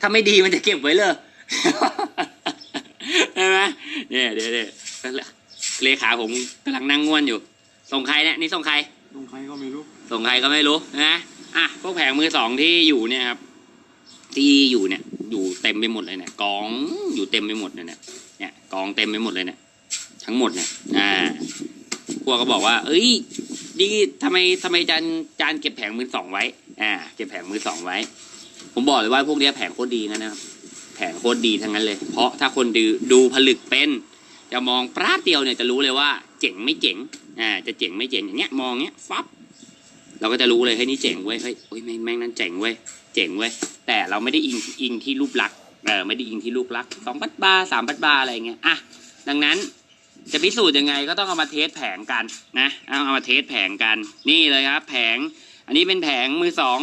ถ้าไม่ดีมันจะเก็บไว้เลยใช่ไหมเนี่ยเดี๋ยวเดี๋ยวเลขาผมกำลังนั่งง่วนอยู่ ส่งใครเนี่ยนี่ส่งใครลงใครก็ไม่รู้ ส่งใครก็ไม่รู้นะอะพวกแผงมือสองที่อยู่เนี่ยครับ ที่อยู่เนี่ย อยู่เต็มไปหมดเลยเนี่ยกองอยู่เต็มไปหมดเลยเนี่ยเนี่ยกองเต็มไปหมดเลยเนี่ยทั้งหมดเนี่ยอ่าพวกก็บอกว่า เอ้ยดีทำไมทำไมจานจานเก็บแผงมือสองไว้ อ่า เก็บแผงมือสองไว้ ผมบอกเลยว่าพวกนี้แผงโคตรดีนะนะครับ แผงโคตรดีทั้งนั้นเลย เพราะถ้าคนดูดูผลึกเป็น จะมองปราดเดียวเนี่ยจะรู้เลยว่า เจ๋งไม่เจ๋ง อ่า จะเจ๋งไม่เจ๋งอย่างเงี้ย มองเงี้ยฟับเราก็จะรู้เลยเฮ้ยนี่เจ๋งเว้ยเฮ้ยโอ้ยแม่งแม่งนั่นเจ๋งเว้ยเจ๋งเว้ยแต่เราไม่ได้อิงอิงที่รูปลักษณ์เออไม่ได้อิงที่รูปลักษณ์สองปัดบาสามปัดบาอะไรเงี้ยอะดังนั้นจะพิสูจน์ยังไงก็ต้องเอามาเทสแผงกันนะเอาเอามาเทสแผงกัน นี่เลยครับ แผง อันนี้เป็นแผงมือสอง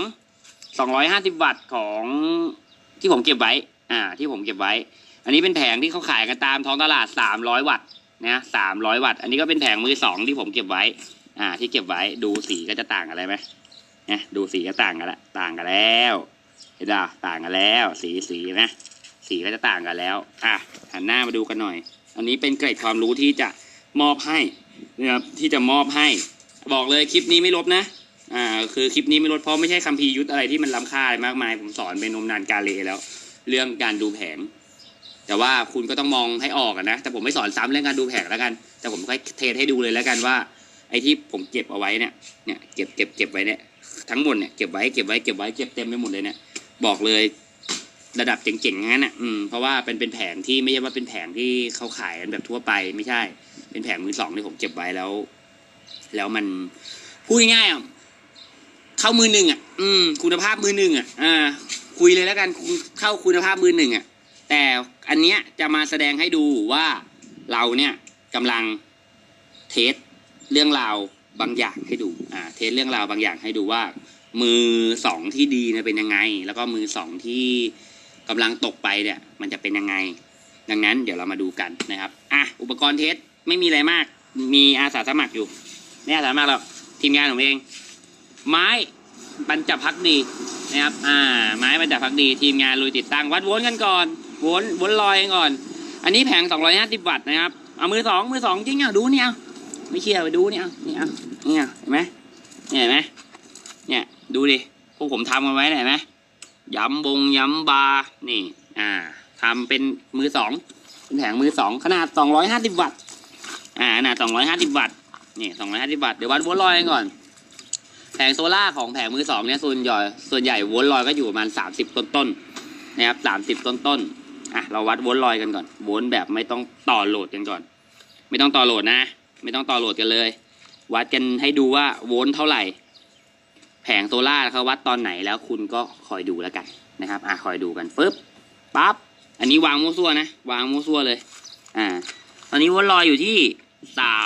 สองร้อยห้าสิบวัตต์ของที่ผมเก็บไว้ อ่า ที่ผมเก็บไว้ อันนี้เป็นแผงที่เขาขายกันตามท้องตลาดสามร้อยวัตต์นะสามร้อยวัตต์ อันนี้ก็เป็นแผงมือสองที่ผมเก็บไว้ อ่า ที่เก็บไว้ ดูสีก็จะต่างกันอะไรไหมเนี่ยดูสีก็ต่างกันละ ต่างกันแล้ว เห็นป่ะต่างกันแล้ว สีสีนะสีก็จะต่างกันแล้ว อะ หันหน้ามาดูกันหน่อย อันนี้เป็นเกร็ดความรู้ที่จะมอบให้นะครับ ที่จะมอบให้ บอกเลยคลิปนี้ไม่ลบนะ อ่าคือคลิปนี้ไม่ลดเพราะไม่ใช่คัมภีร์ยุทธอะไรที่มันล้ำค่าอะไรมากมาย ผมสอนเป็นนมนานกาเลแล้ว เรื่องการดูแผง แต่ว่าคุณก็ต้องมองให้ออกนะ แต่ผมไม่สอนซ้ำเรื่องการดูแผงแล้วกัน แต่ผมค่อยเทสให้ดูเลยแล้วกันว่า ไอ้ที่ผมเก็บเอาไว้เนี่ยเนี่ยเก็บเก็บเก็บไว้เนี่ยทั้งหมดเนี่ยเก็บไว้เก็บไว้เก็บไว้เก็บเต็มไปหมดเลยเนี่ยบอกเลยระดับเจ๋งๆงั้นอะอืมเพราะว่าเป็นเป็นแผงที่ไม่ใช่ว่าเป็นแผงที่เขาขายกันแบบทั่วไปไม่ใช่ เป็นแผงมือสองที่ผมเก็บไว้แล้ว แล้วมันพูดง่ายๆอะ เข้ามือหนึ่งอะ อืม คุณภาพมือหนึ่งอะ อ่า คุยเลยแล้วกันเข้าคุณภาพมือหนึ่งอะ แต่อันเนี้ยจะมาแสดงให้ดูว่าเราเนี่ยกำลังเทสเรื่องราวบางอย่างให้ดู อ่า เทสเรื่องราวบางอย่างให้ดูว่า มือสองที่ดีเนี่ยเป็นยังไง แล้วก็มือสองที่กำลังตกไปเนี่ย มันจะเป็นยังไง ดังนั้นเดี๋ยวเรามาดูกันนะครับ อะ อุปกรณ์เทสไม่มีอะไรมาก มีอาสาสมัครอยู่ไม่อาสาสมัครหรอกทีมงานผมเอง ไม้ บรรจพักดีนะครับ อ่า ไม้บรรจพักดีทีมงานลุยติดตั้งวัดวลต์กันก่อนวลต์โวลต์ลอยกันก่อน อันนี้แผง 250 วัตต์นะครับ เอามือสองมือสองจริงอะดูเนี่ยไม่เชื่อไปดูเนี่ยเนี่ยเนี่ยเห็นไหมเนี่ยเห็นไหมเนี่ยดูดิพวกผมทำกันไว้เห็นไหมย้ำบงย้ำบาร์นี่ อ่าทำเป็นมือสองเป็นแผงมือสองขนาด 250 วัตต์ อ่าขนาด 250 วัตต์นี่250 วัตต์เดี๋ยววัดวลต์ลอยกันก่อน แผงโซล่าของแผงมือสองเนี่ยส่วนใหญ่ส่วนใหญ่วลต์ลอยก็อยู่ประมาณ30ต้นต้นๆนะครับ30ต้นต้นๆอะเราวัดวลต์ลอยกันก่อนวลต์แบบไม่ต้องต่อโหลดกันก่อน ไม่ต้องต่อโหลดนะ ไม่ต้องต่อโหลดกันเลย วัดกันให้ดูว่าวลต์เท่าไหร่ แผงโซล่าเขาวัดตอนไหนแล้วคุณก็คอยดูแล้วกันนะครับอะคอยดูกันปึ๊บปั๊บอันนี้วางมั่วซั่วนะวางมั่วซั่วเลย อ่า ตอนนี้วลต์ลอยอยู่ที่สา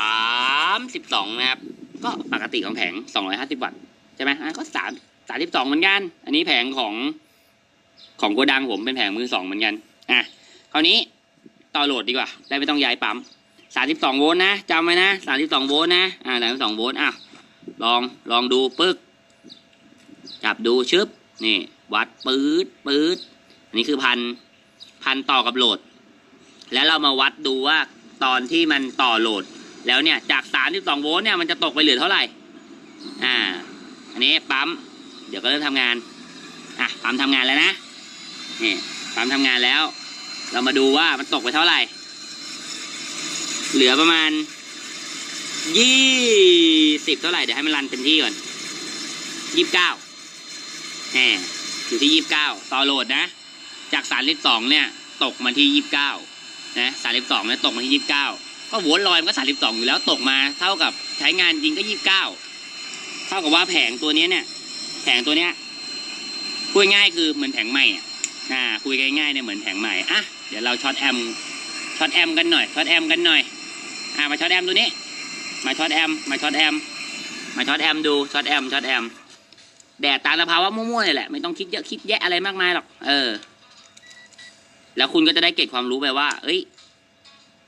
มสิบสองนะครับ ก็ปกติของแผงสองร้อยห้าสิบวัตต์ใช่ไหมอะก็สามสามสิบสองเหมือนกัน อันนี้แผงของของโกดังผมเป็นแผงมือสองเหมือนกัน อะ คราวนี้ต่อโหลดดีกว่า ได้ไม่ต้องย้ายปั๊มสามสิบสองโวลต์นะจำไว้นะสามสิบสองโวลต์นะ อ่าสามสิบสองโวลต์ อะ ลอง ลองดูปึ๊ก จับดูชึบ นี่ วัดปื๊ดปื๊ดอันนี้คือพัน พันต่อกับโหลด แล้วเรามาวัดดูว่าตอนที่มันต่อโหลด แล้วเนี่ยจาก32โวลต์เนี่ยมันจะตกไปเหลือเท่าไหร่ อ่า อันนี้ปั๊ม เดี๋ยวก็เริ่มทำงาน อะ ปั๊มทำงานแล้วนะ นี่ ปั๊มทำงานแล้ว เรามาดูว่ามันตกไปเท่าไหร่ เหลือประมาณยี่สิบเท่าไหร่ เดี๋ยวให้มันรันเต็มที่ก่อนยี่สิบเก้าแหมอยู่ที่ยี่สิบเก้าต่อโหลดนะ จากสามสิบสองเนี่ย ตกมาที่ยี่สิบเก้านะสามสิบสองเนี่ยตกมาที่ยี่สิบเก้า ก็โวลต์ลอยมันก็สามสิบสองอยู่แล้วตกมาเท่ากับใช้งานจริงก็ยี่สิบเก้าเท่ากับว่าแผงตัวนี้เนี่ย แผงตัวเนี้ยพูดง่ายคือเหมือนแผงใหม่อะอ่าคุยง่ายๆเนี่ยเหมือนแผงใหม่อะเดี๋ยวเราช็อตแอมช็อตแอมกันหน่อยช็อตแอมกันหน่อยอ่ามาช็อตแอมตัวนี้ มาช็อตแอมมาช็อตแอมมาช็อตแอมดูช็อตแอมช็อตแอมแดดตามสภาวะมั่วๆเนี่ยแหละไม่ต้องคิดเยอะคิดแยะอะไรมากมายหรอกเออ แล้วคุณก็จะได้เก็บความรู้ไปว่า เอ้ย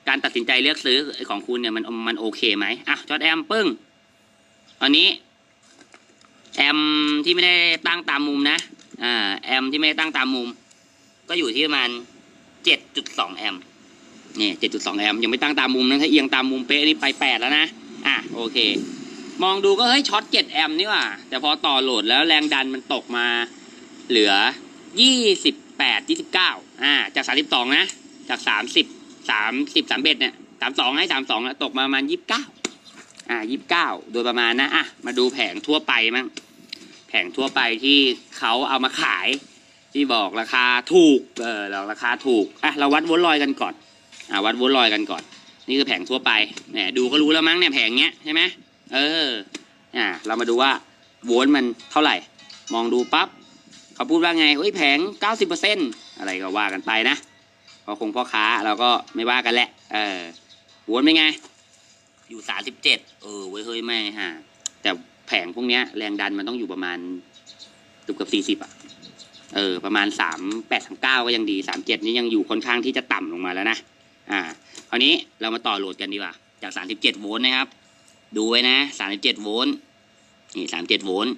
การตัดสินใจเลือกซื้อของคุณเนี่ยมันมันโอเคไหมอะจอดแอมปึ้งตอนนี้ แอมที่ไม่ได้ตั้งตามมุมนะอ่าแอมที่ไม่ได้ตั้งตามมุม ก็อยู่ที่ประมาณเจ็ดจุดสองแอมนี่เจ็ดจุดสองแอมยังไม่ตั้งตามมุมนะถ้าเอียงตามมุมเป๊ะนี่ไปแปดแล้วนะอะโอเค มองดูก็เฮ้ยช็อตเจ็ดแอมนี่ว่าแต่พอต่อโหลดแล้วแรงดันมันตกมาเหลือยี่สิบแปดยี่สิบเก้าอ่าจากสามสิบสองนะจากสามสิบ สามสิบสามเบ็ดเนี่ยสามสองให้สามสองตกมาประมาณยี่สิบเก้าอ่ายี่สิบเก้าโดยประมาณนะอะมาดูแผงทั่วไปมั้งแผงทั่วไปที่เขาเอามาขาย ที่บอกราคาถูกเออเราราคาถูกอะเราวัดวลต์ลอยกันก่อนอ่าวัดวลต์ลอยกันก่อน นี่คือแผงทั่วไปแหมดูก็รู้แล้วมั้งเนี่ยแผงเนี้ยใช่ไหมเอออ่าเรามาดูว่าวลต์มันเท่าไหร่ มองดูปั๊บเขาพูดว่าไงเฮ้ยแผง 90%อะไรก็ว่ากันไปนะ พอคงพ่อค้าเราก็ไม่ว่ากันแหละ เออโวลต์เป็นไง อยู่37เจ็ดเออเว้ยเฮ้ยไม่ฮะแต่แผงพวกเนี้ยแรงดันมันต้องอยู่ประมาณเกือบเกือบสี่สิบอะเออประมาณสามแปดสามเก้าก็ยังดีสามเจ็ดนี่ยังอยู่ค่อนข้างที่จะต่ำลงมาแล้วนะอ่าคราวนี้เรามาต่อโหลดกันดีกว่าจากสามสิบเจ็ดโวลต์นะครับ ดูไว้นะสามสิบเจ็ดโวลต์นี่สามเจ็ดโวลต์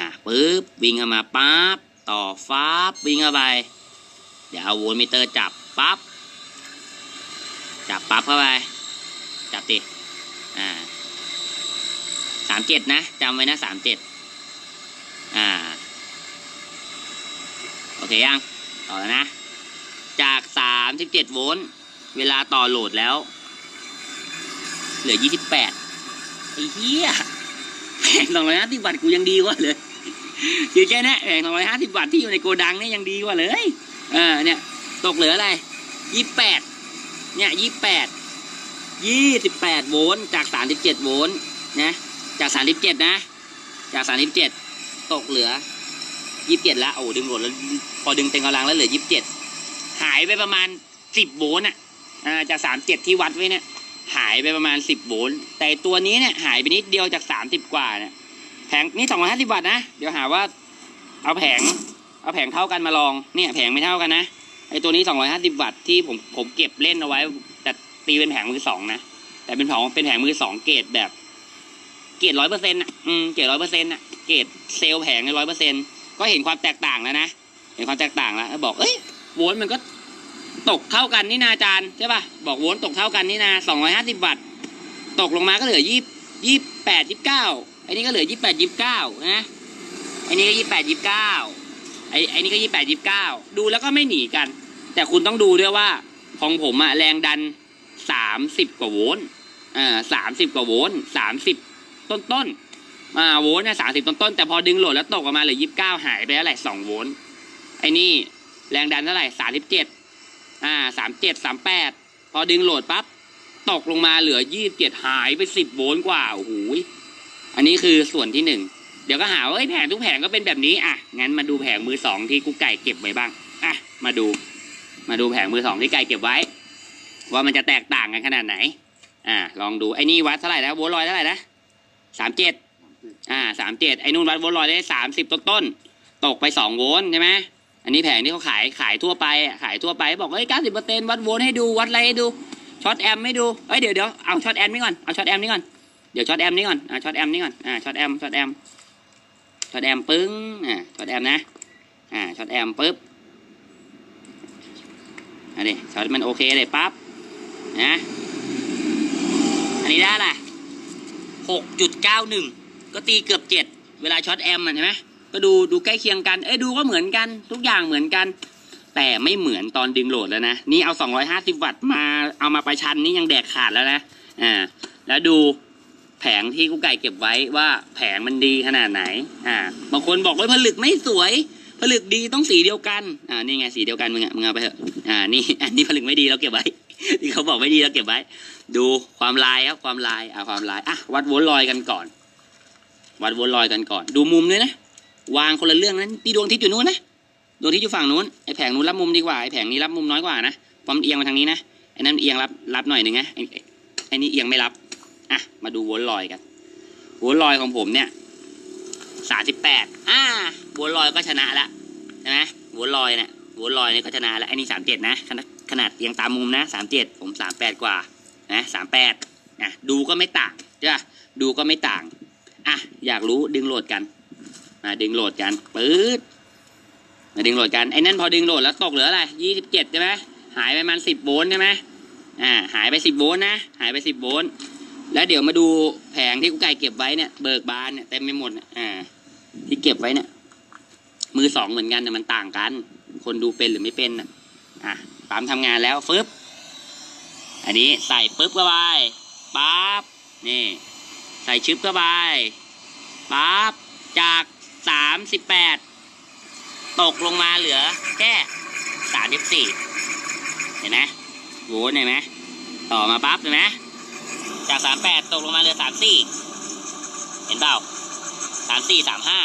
อะปึ๊บวิ่งเข้ามาปั๊บต่อฟ้าบวิ่งเข้าไป เดี๋ยวเอาโวลต์มิเตอร์จับปั๊บ จับปั๊บเข้าไป จับดิอ่าสามเจ็ดนะจำไว้นะสามเจ็ดอ่า โอเคยัง ต่อแล้วนะ จากสามสิบเจ็ดโวลต์ เวลาต่อโหลดแล้ว เหลือยี่สิบแปดไอ้เหี้ยแผงสองร้อยห้าสิบวัตต์กูยังดีกว่าเลยคือแค่นี้แผงสองร้อยห้าสิบวัตต์ที่อยู่ในโกดังเนี่ยยังดีกว่าเลย เออเนี่ยตกเหลืออะไรยี่แปดเนี่ยยี่แปดยี่สิบแปดโวลต์จากสามสิบเจ็ดโวลต์นะจากสามสิบเจ็ดนะ จากสามสิบเจ็ดตกเหลือยี่สิบเจ็ดละโอ้ดึงโหลดแล้วพอดึงเต็งกำลังแล้วเหลือยี่สิบเจ็ดหายไปประมาณสิบโวลต์อะจากสามเจ็ดที่วัดไว้เนี่ยหายไปประมาณสิบโวลต์แต่ตัวนี้เนี่ยหายไปนิดเดียวจากสามสิบกว่าเนี่ยแผงนี่สองร้อยห้าสิบวัตต์นะ เดี๋ยวหาว่าเอาแผง เอาแผงเท่ากันมาลองเนี่ยแผงไม่เท่ากันนะไอตัวนี้สองร้อยห้าสิบวัตต์ที่ผมผมเก็บเล่นเอาไว้ แต่ตีเป็นแผงมือสองนะ แต่เป็นแผงเป็นแผงมือสองเกรดแบบ เกรดร้อยเปอร์เซ็นต์อะอืมเกรดร้อยเปอร์เซ็นต์อะเกรดเซลล์แผงร้อยเปอร์เซ็นต์ก็เห็นความแตกต่างแล้วนะ เห็นความแตกต่างแล้วบอกเอ้ยโวลต์มันก็ตกเท่ากันนี่นาอาจารย์ใช่ป่ะบอกโวลต์ตกเท่ากันนี่นาสองร้อยห้าสิบวัตต์ตกลงมาก็เหลือยี่ยี่แปดยี่เก้าไอ้นี่ก็เหลือยี่แปดยี่เก้านะไอ้นี่ก็ยี่แปดยี่เก้า ไอ้ไอ้นี่ก็ยี่แปดยี่เก้าดูแล้วก็ไม่หนีกัน แต่คุณต้องดูด้วยว่าของผมอะแรงดันสามสิบกว่าโวลต์อ่าสามสิบกว่าโวลต์สามสิบต้นต้นอ่าโวลต์เนี่ยสามสิบต้นต้นแต่พอดึงโหลดแล้วตกออกมาเหลือยี่สิบเก้าหายไปเท่าไหร่สองโวลต์ไอ้นี่แรงดันเท่าไหร่สามสิบเจ็ดอ่าสามเจ็ดสามแปดพอดึงโหลดปั๊บตกลงมาเหลือยี่สิบเจ็ดหายไปสิบโวลต์กว่าโอ้โหอันนี้คือส่วนที่หนึ่ง ดี๋ยวก็หาว่าเอ้แผงทุกแผงก็เป็นแบบนี้อะงั้นมาดูแผงมือสองที่กูไก่เก็บไว้บ้างอะมาดู มาดูแผงมือสองที่ไก่เก็บไว้ ว่ามันจะแตกต่างกันขนาดไหน อ่า ลองดูไอ้นี่วัดเท่าไหร่นะโวลลอยเท่าไหร่นะสามเจ็ดอ่าสามเจ็ดไอ้นู่นวัดโวลลอยได้สามสิบต้นๆตกไปสองโวลใช่ไหมอันนี้แผงที่เขาขายขายทั่วไปขายทั่วไปบอกเอ้ยเก้าสิบเปอร์เซ็นต์วัดโวลให้ดูวัดอะไรให้ดูช็อตแอมไม่ดูเอ้ยเดี๋ยวเดี๋ยวเอาช็อตแอมนี่ก่อนเอาช็อตแอมนี่ก่อนเดี๋ยวช็อตแอมนี่ก่อนอ่าช็อตแอมนี่ก่อนอ่าช็อตแอมช็อตแอม ช็อตแอมปึ้งอ่าช็อตแอมนะอ่าช็อตแอมปึ๊บอันนี้ช็อตมันโอเคเลยปั๊บนะอันนี้ได้ละหกจุดเก้าหนึ่งก็ตีเกือบเจ็ดเวลาช็อตแอมใช่ไหมก็ดูดูใกล้เคียงกัน เอ้ยดูก็เหมือนกัน ทุกอย่างเหมือนกัน แต่ไม่เหมือนตอนดึงโหลดแล้วนะ นี่เอา 250 วัตต์มาเอามาประชันนี่ยังแดกขาดแล้วนะ อ่า แล้วดู แผงที่กุ๊กไก่เก็บไว้ว่าแผงมันดีขนาดไหน อ่า บางคนบอกว่าผลึกไม่สวย ผลึกดีต้องสีเดียวกัน อ่า นี่ไงสีเดียวกันมึงอะมึงเอาไปเถอะ อ่า นี่ อันนี้ผลึกไม่ดีเราเก็บไว้ ที่เขาบอกไม่ดีเราเก็บไว้ ดูความลายครับความลาย อ่าความลาย อะ วัดวลต์ลอยกันก่อน วัดวลต์ลอยกันก่อน ดูมุมด้วยนะ วางคนละเรื่องนั้นตีดวงทิศอยู่นู้นนะ ดวงที่อยู่ฝั่งนู้น ไอแผงนู้นรับมุมดีกว่า ไอแผงนี้รับมุมน้อยกว่านะเพรามเอียงมาทางนี้นะ ไอนั่นเอียงรับรับหน่อยหนึ่งนะไอไอไอนี่เอียงไม่รับ อะมาดูโวลต์ลอยกันโวลต์ลอยของผมเนี่ยสามสิบแปดอ่าโวลต์ลอยก็ชนะละใช่ไหมโวลต์ลอยเนี่ยโวลต์ลอยเนี่ยก็ชนะละไอ้นี่สามเจ็ดนะขนาดขนาดเอียงตามมุมนะสามเจ็ดผมสามแปดกว่านะสามแปดอะดูก็ไม่ต่างใช่ปะดูก็ไม่ต่างอะอยากรู้ดึงโหลดกันมาดึงโหลดกันปื๊ดมาดึงโหลดกันไอ้นั่นพอดึงโหลดแล้วตกเหลืออะไรยี่สิบเจ็ดใช่ไหมหายไปประมันสิบโวลต์ใช่ไหมอ่าหายไปสิบโวลต์นะ หายไปสิบโวลต์ แล้วเดี๋ยวมาดูแผงที่กูไก่เก็บไว้เนี่ยเบิกบานเนี่ยเต็มไปหมดอ่า ที่เก็บไว้เนี่ย มือสองเหมือนกันแต่มันต่างกัน คนดูเป็นหรือไม่เป็นน่ะอะปั๊มทำงานแล้วฟึบอันนี้ใส่ปึ๊บเข้าไปปั๊บนี่ ใส่ชึบเข้าไปปั๊บจากสามสิบแปดตกลงมาเหลือ แค่สามสิบสี่เห็นไหมโหเห็นไหมต่อมาปั๊บเห็นไหม จากสามแปดตกลงมาเหลือสามสี่เห็นเปล่าสามสี่สามห้า